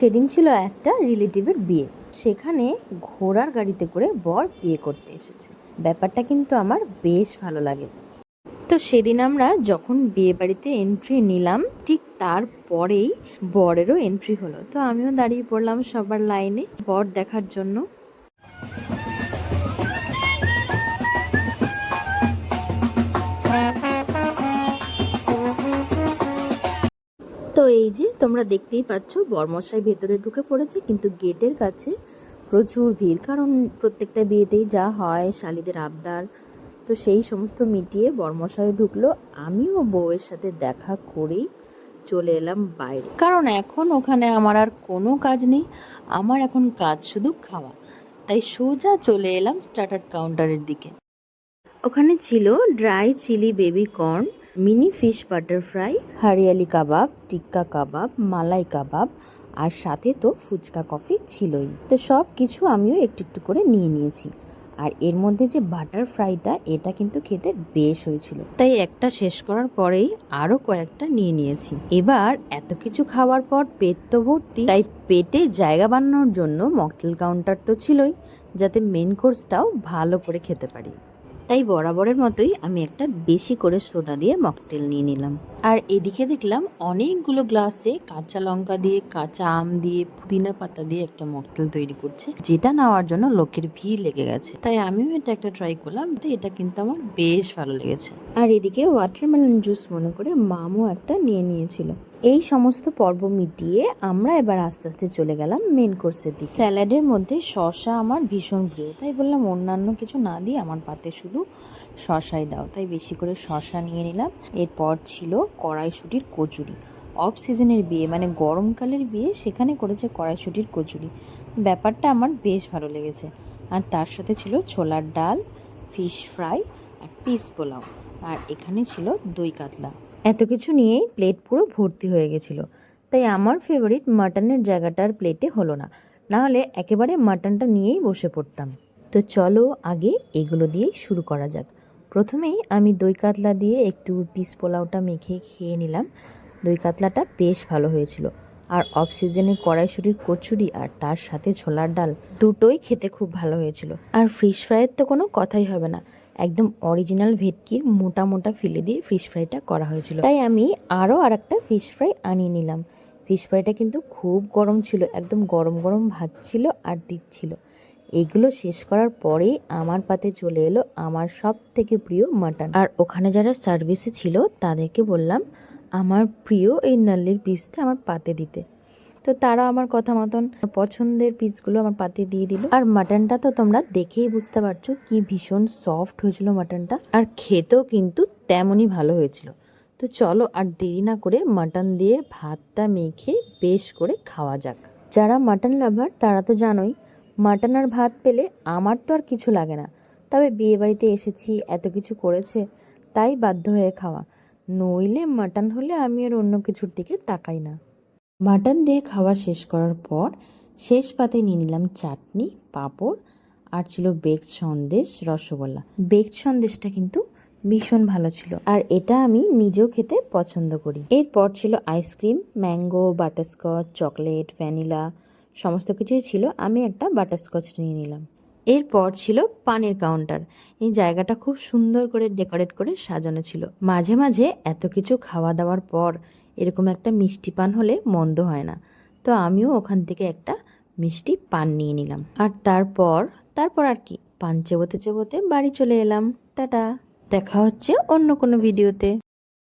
সেদিন ছিল একটা রিলেটিভের বিয়ে। সেখানে ঘোড়ার গাড়িতে করে বর বিয়ে করতে এসেছে। ব্যাপারটা কিন্তু আমার বেশ ভালো লাগে। তো সেদিন আমরা যখন বিয়ে বাড়িতে এন্ট্রি নিলাম, ঠিক তারপরেই বরেরও এন্ট্রি হলো। তো আমিও দাঁড়িয়ে পড়লাম সবার লাইনে বর দেখার জন্য। তো এই যে তোমরা দেখতেই পাচ্ছ, বরমশাই ভেতরে ঢুকে পড়েছে, কিন্তু গেটের কাছে প্রচুর ভিড়। কারণ প্রত্যেকটা বিয়েতেই যা হয়, শালিদের আবদার, তো সেই সমস্ত মিটিয়ে বরমশাই ঢুকলো। আমিও বউয়ের সাথে দেখা করেই চলে এলাম বাইরে। কারণ এখন ওখানে আমার আর কোনো কাজ নেই, আমার এখন কাজ শুধু খাওয়া। তাই সোজা চলে এলাম স্টার্টার কাউন্টারের দিকে। ওখানে ছিল dry chilli baby corn mini fish butter fry hariyali kabab, tikka kabab, malai kabab, আর সাথে তো ফুচকা কফি ছিলই। তো সব কিছু আমিও একটু একটু করে নিয়ে নিয়েছি। আর এর মধ্যে যে বাটার ফ্রাইটা এটা কিন্তু খেতে বেশ হয়েছিল। তাই একটা শেষ করার পরেই আরও কয়েকটা নিয়ে নিয়েছি। এবার এত কিছু খাওয়ার পর পেট তো ভর্তি, তাই পেটে জায়গা বানানোর জন্য মকটেল কাউন্টার তো ছিলই, যাতে মেন কোর্সটাও ভালো করে খেতে পারি। তাই বরাবরের মতোই আমি একটা বেশি করে সোডা দিয়ে মকটেল নিয়ে নিলাম। আর এদিকে দেখলাম অনেকগুলো গ্লাসে কাঁচা লঙ্কা দিয়ে, কাঁচা আম দিয়ে, পুদিনা পাতা দিয়ে একটা মকটেল তৈরি করছে, যেটা নেওয়ার জন্য লোকের ভিড় লেগে গেছে। তাই আমিও এটা একটা ট্রাই করলাম, তো এটা কিন্তু আমার বেশ ভালো লেগেছে। আর এদিকে ওয়াটারমেলন জুস মনে করে মামও একটা নিয়ে নিয়েছিল। এই সমস্ত পর্ব মিটিয়ে আমরা এবার আস্তে আস্তে চলে গেলাম মেন কোর্সের দিকে। স্যালাডের মধ্যে শসা আমার ভীষণ প্রিয়। তাই বললাম অন্যান্য কিছু না দিয়ে আমার পাতে শুধু শশাই দাও। তাই বেশি করে শসা নিয়ে নিলাম। এরপর ছিল কড়াইশুটির কচুরি। অফ সিজনের বিয়ে মানে গরমকালের বিয়ে, সেখানে করেছে কড়াইশুটির কচুরি। ব্যাপারটা আমার বেশ ভালো লেগেছে। আর তার সাথে ছিল ছোলার ডাল ফিশ ফ্রাই আর পিস পোলাও। আর এখানে ছিল দই কাতলা। এত কিছু নিয়েই প্লেট পুরো ভর্তি হয়ে গেছিল। তাই আমার ফেভারিট মাটনের জায়গাটার প্লেটে হলো না। নাহলে একেবারে মাটনটা নিয়েই বসে পড়তাম। তো চলো আগে এগুলো দিয়েই শুরু করা যাক। প্রথমেই আমি দই কাতলা দিয়ে একটু পিস পোলাওটা মেখে খেয়ে নিলাম। দই কাতলাটা বেশ ভালো হয়েছিল। আর অফ সিজনের কড়াইশুটির কচুরি আর তার সাথে ছোলার ডাল দুটোই খেতে খুব ভালো হয়েছিল। আর ফিশ ফ্রাইয়ের তো কোনো কথাই হবে না। একদম অরিজিনাল ভেটকির মোটা মোটা ফিলে দিয়ে ফিশ ফ্রাইটা করা হয়েছিল। তাই আমি আরও আর একটা ফিশ ফ্রাই আনিয়ে নিলাম। ফিশ ফ্রাইটা কিন্তু খুব গরম ছিল, একদম গরম গরম ভাত ছিল আর দিচ্ছিল এগুলো শেষ করার পরেই আমার পাতে চলে এলো আমার সব থেকে প্রিয় মাটন। আর ওখানে যারা সার্ভিসে ছিল তাদেরকে বললাম, আমার প্রিয় এই নাল্লির পিসটা আমার পাতে দিতে। তো তারা আমার কথা মতন পছন্দের পিসগুলো আমার পাতে দিয়ে দিল। আর মাটনটা তো তোমরা দেখেই বুঝতে পারছ কি ভীষণ সফট হয়েছিল মাটনটা। আর খেতেও কিন্তু তেমনই ভালো হয়েছিল। তো চলো আর দেরি না করে মাটন দিয়ে ভাতটা মেখে বেশ করে খাওয়া যাক। যারা মাটন লাভার, তারা তো জানোই, মাটন আর ভাত পেলে আমার তো আর কিছু লাগে না। তবে বিয়ে বাড়িতে এসেছি, এত কিছু করেছে, তাই বাধ্য হয়ে খাওয়া। নইলে মাটন হলে আমি আর অন্য কিছুর দিকে তাকাই না। মাটন দিয়ে খাওয়া শেষ করার পর শেষ পাতে নিয়ে নিলাম চাটনি, পাঁপড় আর ছিল বেকড সন্দেশ, রসগোল্লা। বেকড সন্দেশটা কিন্তু ভীষণ ভালো ছিল আর এটা আমি নিজেও খেতে পছন্দ করি। এরপর ছিল ice cream mango butterscotch chocolate vanilla সমস্ত কিছুই ছিল। আমি একটা বাটারস্কচ নিয়ে নিলাম। এরপর ছিল পানের কাউন্টার এই জায়গাটা খুব সুন্দর করে ডেকোরেট করে সাজানো ছিল। মাঝে মাঝে এত কিছু খাওয়া দাওয়ার পর এরকম একটা মিষ্টি পান হলে মন্দ হয় না। তো আমিও ওখান থেকে একটা মিষ্টি পান নিয়ে নিলাম। আর তারপর তারপর আর কি? পান চেবোতে চেবোতে বাড়ি চলে এলাম। টাটা। দেখা হচ্ছে অন্য কোনো ভিডিওতে